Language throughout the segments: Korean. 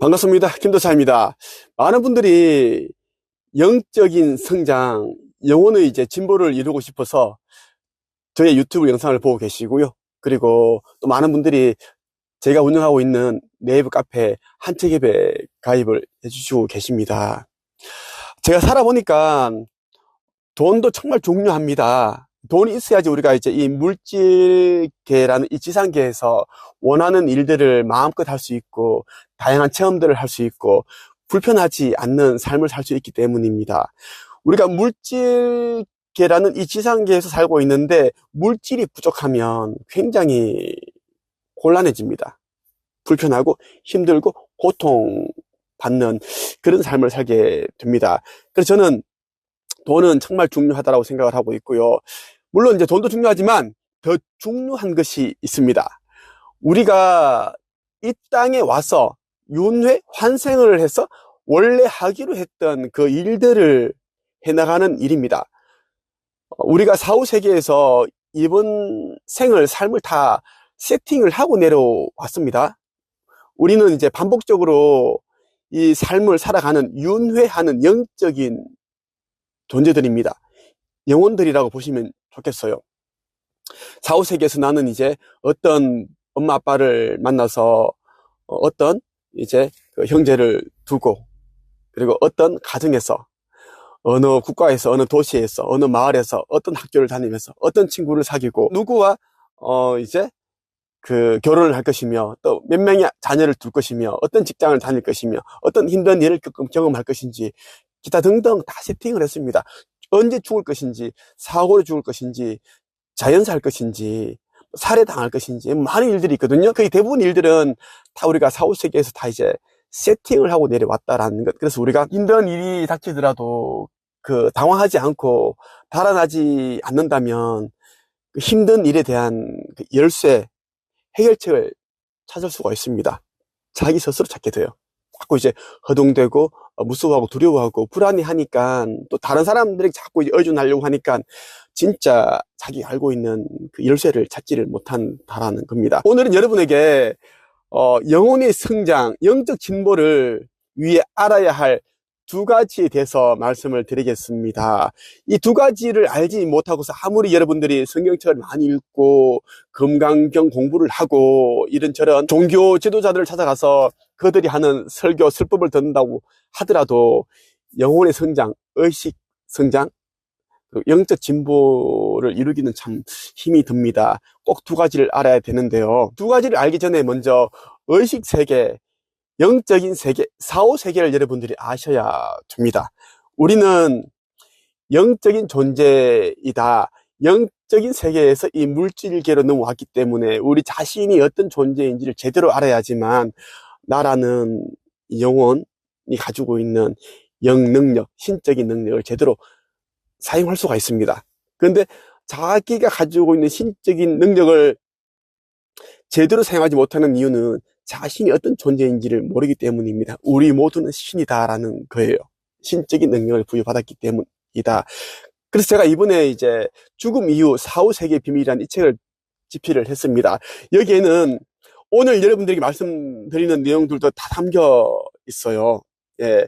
반갑습니다. 김도사입니다. 많은 분들이 영적인 성장, 영혼의 이제 진보를 이루고 싶어서 저의 유튜브 영상을 보고 계시고요. 그리고 또 많은 분들이 제가 운영하고 있는 네이버 카페 한책앱에 가입을 해주시고 계십니다. 제가 살아보니까 돈도 정말 중요합니다. 돈이 있어야지 우리가 이제 이 물질계라는 이 지상계에서 원하는 일들을 마음껏 할 수 있고 다양한 체험들을 할 수 있고 불편하지 않는 삶을 살 수 있기 때문입니다. 우리가 물질계라는 이 지상계에서 살고 있는데 물질이 부족하면 굉장히 곤란해집니다. 불편하고 힘들고 고통받는 그런 삶을 살게 됩니다. 그래서 저는 돈은 정말 중요하다고 생각을 하고 있고요. 물론 이제 돈도 중요하지만 더 중요한 것이 있습니다. 우리가 이 땅에 와서 윤회 환생을 해서 원래 하기로 했던 그 일들을 해나가는 일입니다. 우리가 사후 세계에서 이번 생을 삶을 다 세팅을 하고 내려왔습니다. 우리는 이제 반복적으로 이 삶을 살아가는 윤회하는 영적인 존재들입니다. 영혼들이라고 보시면 좋겠어요. 사후 세계에서 나는 이제 어떤 엄마 아빠를 만나서 어떤 이제 그 형제를 두고 그리고 어떤 가정에서 어느 국가에서 어느 도시에서 어느 마을에서 어떤 학교를 다니면서 어떤 친구를 사귀고 누구와 어 이제 그 결혼을 할 것이며 또 몇 명의 자녀를 둘 것이며 어떤 직장을 다닐 것이며 어떤 힘든 일을 경험할 것인지 기타 등등 다 세팅을 했습니다. 언제 죽을 것인지 사고로 죽을 것인지 자연사할 것인지 살해당할 것인지 많은 일들이 있거든요. 거의 대부분 일들은 다 우리가 사후세계에서 다 이제 세팅을 하고 내려왔다라는 것. 그래서 우리가 힘든 일이 닥치더라도 그 당황하지 않고 달아나지 않는다면 그 힘든 일에 대한 그 열쇠, 해결책을 찾을 수가 있습니다. 자기 스스로 찾게 돼요. 자꾸 이제 허둥대고 어, 무서워하고 두려워하고 불안해 하니까 또 다른 사람들에게 자꾸 의존하려고 하니까 진짜 자기가 알고 있는 그 열쇠를 찾지를 못한다라는 겁니다. 오늘은 여러분에게 어, 영혼의 성장, 영적 진보를 위해 알아야 할 두 가지에 대해서 말씀을 드리겠습니다. 이 두 가지를 알지 못하고서 아무리 여러분들이 성경책을 많이 읽고 금강경 공부를 하고 이런저런 종교 지도자들을 찾아가서 그들이 하는 설교, 설법을 듣는다고 하더라도 영혼의 성장, 의식 성장, 그 영적 진보를 이루기는 참 힘이 듭니다. 꼭 두 가지를 알아야 되는데요. 두 가지를 알기 전에 먼저 의식 세계, 영적인 세계, 사후 세계를 여러분들이 아셔야 됩니다. 우리는 영적인 존재이다. 영적인 세계에서 이 물질계로 넘어왔기 때문에 우리 자신이 어떤 존재인지를 제대로 알아야지만 나라는 영혼이 가지고 있는 영 능력, 신적인 능력을 제대로 사용할 수가 있습니다. 그런데 자기가 가지고 있는 신적인 능력을 제대로 사용하지 못하는 이유는 자신이 어떤 존재인지를 모르기 때문입니다. 우리 모두는 신이다라는 거예요. 신적인 능력을 부여받았기 때문이다. 그래서 제가 이번에 이제 죽음 이후 사후 세계 비밀이라는 이 책을 집필을 했습니다. 여기에는 오늘 여러분들에게 말씀드리는 내용들도 다 담겨 있어요. 예.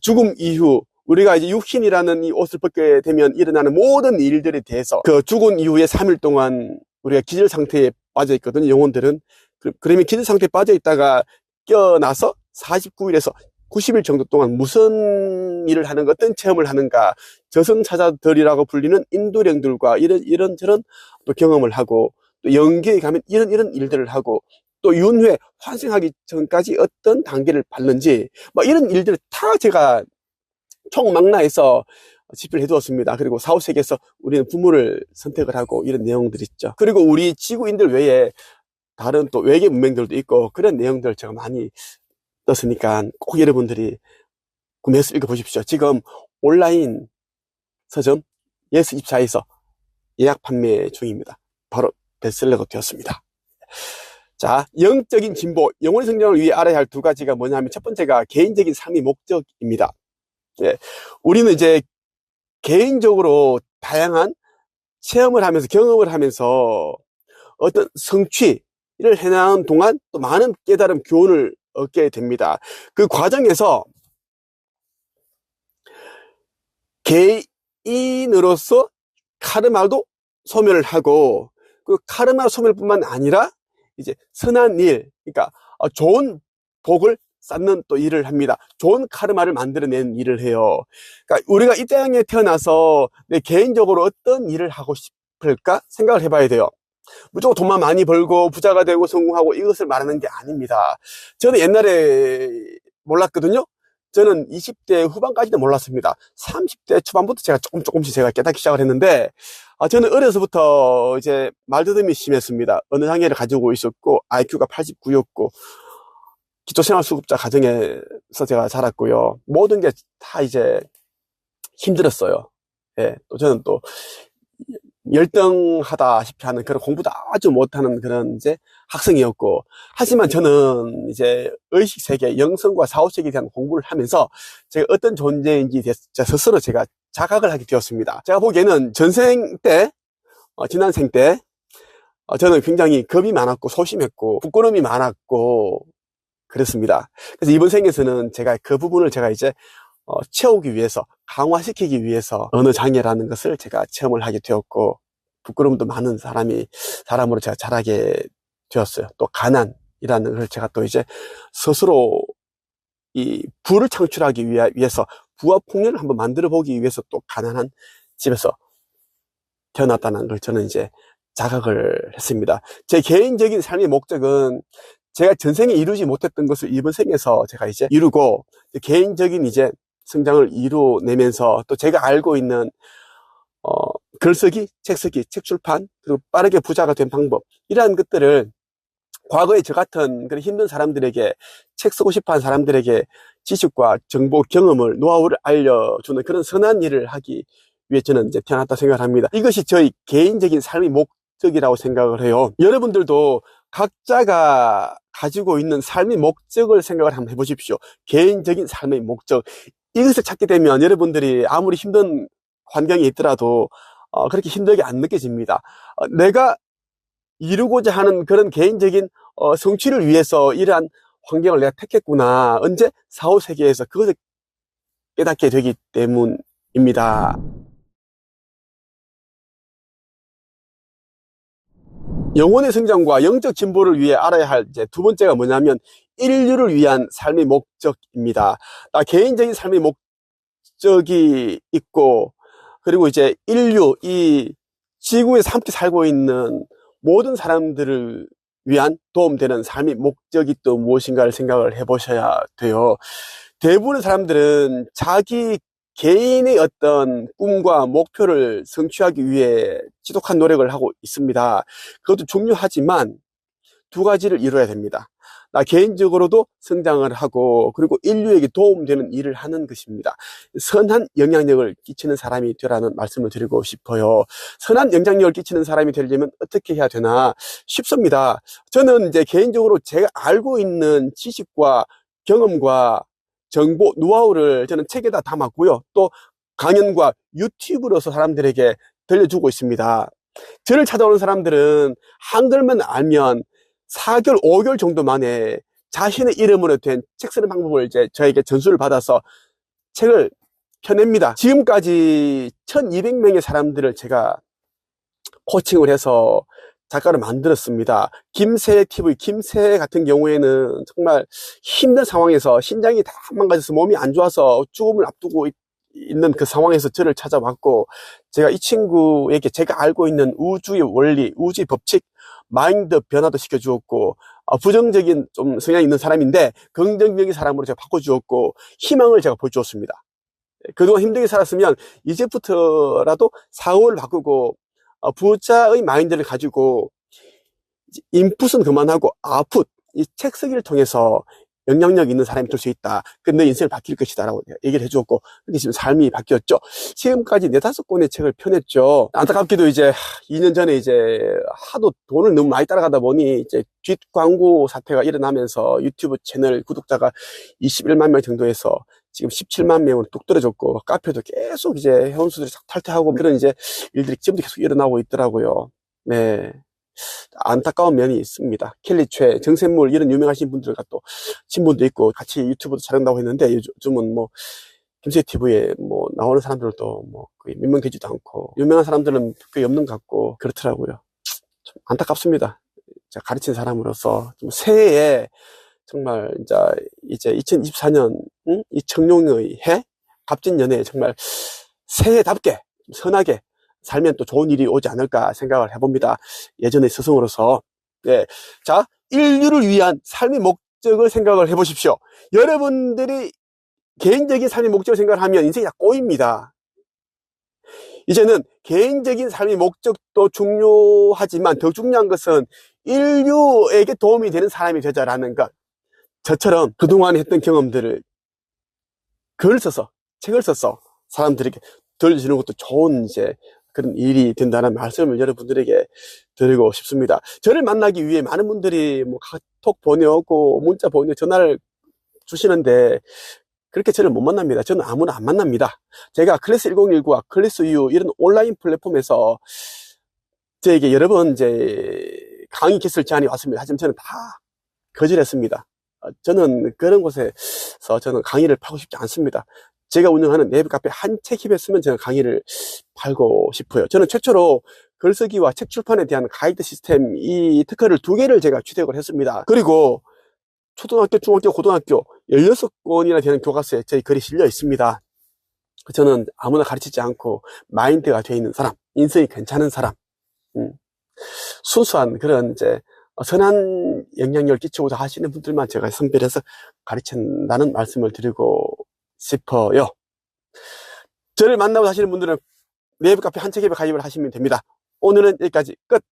죽음 이후 우리가 이제 육신이라는 이 옷을 벗게 되면 일어나는 모든 일들에 대해서 그 죽은 이후에 3일 동안 우리가 기절 상태에 빠져 있거든요. 영혼들은. 그, 그러면 기절 상태에 빠져 있다가 깨어나서 49일에서 90일 정도 동안 무슨 일을 하는 가, 어떤 체험을 하는가, 저승사자들이라고 불리는 인도령들과 이런, 이런 저런 또 경험을 하고, 또 연계에 가면 이런, 이런 일들을 하고, 또 윤회, 환생하기 전까지 어떤 단계를 밟는지, 뭐 이런 일들을 다 제가 총망라해서 집필 해 두었습니다. 그리고 사후세계에서 우리는 부모를 선택을 하고 이런 내용들 있죠. 그리고 우리 지구인들 외에 다른 또 외계 문명들도 있고 그런 내용들 제가 많이 떴으니까 꼭 여러분들이 구매해서 읽어보십시오. 지금 온라인 서점 예스24에서 예약 판매 중입니다. 바로 베스트셀러가 되었습니다. 자, 영적인 진보, 영혼의 성장을 위해 알아야 할 두 가지가 뭐냐면 첫 번째가 개인적인 삶의 목적입니다. 예, 우리는 이제 개인적으로 다양한 체험을 하면서 경험을 하면서 어떤 성취를 해나가는 동안 또 많은 깨달음 교훈을 얻게 됩니다. 그 과정에서 개인으로서 카르마도 소멸을 하고 그 카르마 소멸뿐만 아니라 이제 선한 일, 그러니까 어, 좋은 복을 쌓는 또 일을 합니다. 좋은 카르마를 만들어내는 일을 해요. 그러니까 우리가 이 땅에 태어나서 내 개인적으로 어떤 일을 하고 싶을까 생각을 해봐야 돼요. 무조건 돈만 많이 벌고 부자가 되고 성공하고 이것을 말하는 게 아닙니다. 저는 옛날에 몰랐거든요. 저는 20대 후반까지도 몰랐습니다. 30대 초반부터 제가 조금 조금씩 제가 깨닫기 시작을 했는데, 아, 저는 어려서부터 이제 말더듬이 심했습니다. 어느 장애를 가지고 있었고, IQ가 89였고, 기초생활수급자 가정에서 제가 자랐고요. 모든 게 다 이제 힘들었어요. 예, 또 저는 또 열등하다시피 하는 그런 공부도 아주 못하는 그런 이제 학생이었고 하지만 저는 이제 의식 세계, 영성과 사후 세계에 대한 공부를 하면서 제가 어떤 존재인지 제 스스로 제가 자각을 하게 되었습니다. 제가 보기에는 전생 때, 어, 지난 생 때, 어, 저는 굉장히 겁이 많았고 소심했고 부끄러움이 많았고 그렇습니다. 그래서 이번 생에서는 제가 그 부분을 제가 이제 어, 채우기 위해서 강화시키기 위해서 언어 장애라는 것을 제가 체험을 하게 되었고 부끄러움도 많은 사람이 사람으로 제가 자라게 되었어요. 또 가난이라는 걸 제가 또 이제 스스로 이 부를 창출하기 위해서 부와 풍년을 한번 만들어 보기 위해서 또 가난한 집에서 태어났다는 걸 저는 이제 자각을 했습니다. 제 개인적인 삶의 목적은 제가 전생에 이루지 못했던 것을 이번 생에서 제가 이제 이루고 개인적인 이제 성장을 이루내면서 또 제가 알고 있는 어, 글쓰기, 책쓰기, 책 출판, 그리고 빠르게 부자가 된 방법 이러한 것들을 과거에 저 같은 그런 힘든 사람들에게 책 쓰고 싶어 하는 사람들에게 지식과 정보, 경험을, 노하우를 알려주는 그런 선한 일을 하기 위해 저는 이제 태어났다 생각을 합니다. 이것이 저희 개인적인 삶의 목적이라고 생각을 해요. 여러분들도 각자가 가지고 있는 삶의 목적을 생각을 한번 해보십시오. 개인적인 삶의 목적. 이것을 찾게 되면 여러분들이 아무리 힘든 환경에 있더라도 어, 그렇게 힘들게 안 느껴집니다. 어, 내가 이루고자 하는 그런 개인적인 어, 성취를 위해서 이러한 환경을 내가 택했구나. 언제 사후 세계에서 그것을 깨닫게 되기 때문입니다. 영혼의 성장과 영적 진보를 위해 알아야 할 두 번째가 뭐냐면 인류를 위한 삶의 목적입니다. 나 개인적인 삶의 목적이 있고 그리고 이제 인류 이 지구에서 함께 살고 있는 모든 사람들을 위한 도움되는 삶의 목적이 또 무엇인가를 생각을 해보셔야 돼요. 대부분의 사람들은 자기 개인의 어떤 꿈과 목표를 성취하기 위해 지독한 노력을 하고 있습니다. 그것도 중요하지만 두 가지를 이루어야 됩니다. 나 개인적으로도 성장을 하고 그리고 인류에게 도움되는 일을 하는 것입니다. 선한 영향력을 끼치는 사람이 되라는 말씀을 드리고 싶어요. 선한 영향력을 끼치는 사람이 되려면 어떻게 해야 되나 쉽습니다. 저는 이제 개인적으로 제가 알고 있는 지식과 경험과 정보, 노하우를 저는 책에다 담았고요. 또 강연과 유튜브로서 사람들에게 들려주고 있습니다. 저를 찾아오는 사람들은 한글만 알면 4개월, 5개월 정도 만에 자신의 이름으로 된 책 쓰는 방법을 이제 저에게 전수를 받아서 책을 펴냅니다. 지금까지 1200명의 사람들을 제가 코칭을 해서 작가를 만들었습니다. 김새 TV, 김새 같은 경우에는 정말 힘든 상황에서 신장이 다 망가져서 몸이 안 좋아서 죽음을 앞두고 있, 있는 그 상황에서 저를 찾아왔고 제가 이 친구에게 제가 알고 있는 우주의 원리, 우주의 법칙, 마인드 변화도 시켜주었고 어, 부정적인 좀 성향이 있는 사람인데 긍정적인 사람으로 제가 바꿔주었고 희망을 제가 보여주었습니다. 그동안 힘들게 살았으면 이제부터라도 사고를 바꾸고 어, 부자의 마인드를 가지고 인풋은 그만하고 아웃풋, 이 책 쓰기를 통해서 영향력 있는 사람이 될 수 있다. 근데 인생을 바뀔 것이다. 라고 얘기를 해주었고, 그렇게 지금 삶이 바뀌었죠. 지금까지 네다섯 권의 책을 펴냈죠. 안타깝게도 이제 2년 전에 이제 하도 돈을 너무 많이 따라가다 보니 이제 뒷 광고 사태가 일어나면서 유튜브 채널 구독자가 21만 명 정도에서 지금 17만 명으로 뚝 떨어졌고, 카페도 계속 이제 회원수들이 탈퇴하고 그런 이제 일들이 지금도 계속 일어나고 있더라고요. 네. 안타까운 면이 있습니다. 켈리최, 정샘물 이런 유명하신 분들과 또 친분도 있고 같이 유튜브도 촬영다고 했는데 요즘은 뭐 김세 TV에 뭐 나오는 사람들도 뭐 거의 몇명되지도 않고 유명한 사람들은 거의 없는 것 같고 그렇더라고요. 좀 안타깝습니다. 제가 가르친 사람으로서 좀 새해에 정말 이제 이제 2024년 응? 이 청룡의 해 갑진년에 정말 새해답게 좀 선하게 살면 또 좋은 일이 오지 않을까 생각을 해봅니다. 예전의 스승으로서 네. 자 인류를 위한 삶의 목적을 생각을 해보십시오. 여러분들이 개인적인 삶의 목적을 생각을 하면 인생이 다 꼬입니다. 이제는 개인적인 삶의 목적도 중요하지만 더 중요한 것은 인류에게 도움이 되는 사람이 되자라는 것. 저처럼 그동안 했던 경험들을 글을 써서, 책을 써서 사람들에게 들려주는 것도 좋은 이제 그런 일이 된다는 말씀을 여러분들에게 드리고 싶습니다. 저를 만나기 위해 많은 분들이 뭐 카톡 보내오고 문자 보내 전화를 주시는데 그렇게 저를 못 만납니다. 저는 아무나 안 만납니다. 제가 클래스 1019와 클래스 U 이런 온라인 플랫폼에서 저에게 여러 번 이제 강의 개설 제안이 왔습니다. 하지만 저는 다 거절했습니다. 어, 저는 그런 곳에서 저는 강의를 팔고 싶지 않습니다. 제가 운영하는 네이버 카페 한 책 힙했으면 저는 강의를 팔고 싶어요. 저는 최초로 글쓰기와 책 출판에 대한 가이드 시스템 이 특허를 두 개를 제가 취득을 했습니다. 그리고 초등학교, 중학교, 고등학교 16권이나 되는 교과서에 저희 글이 실려 있습니다. 저는 아무나 가르치지 않고 마인드가 되어 있는 사람, 인성이 괜찮은 사람, 음, 순수한 그런 이제 선한 영향력을 끼치고자 하시는 분들만 제가 선별해서 가르친다는 말씀을 드리고 싶어요. 저를 만나고 하시는 분들은 네이버 카페 한책앱에 가입을 하시면 됩니다. 오늘은 여기까지 끝!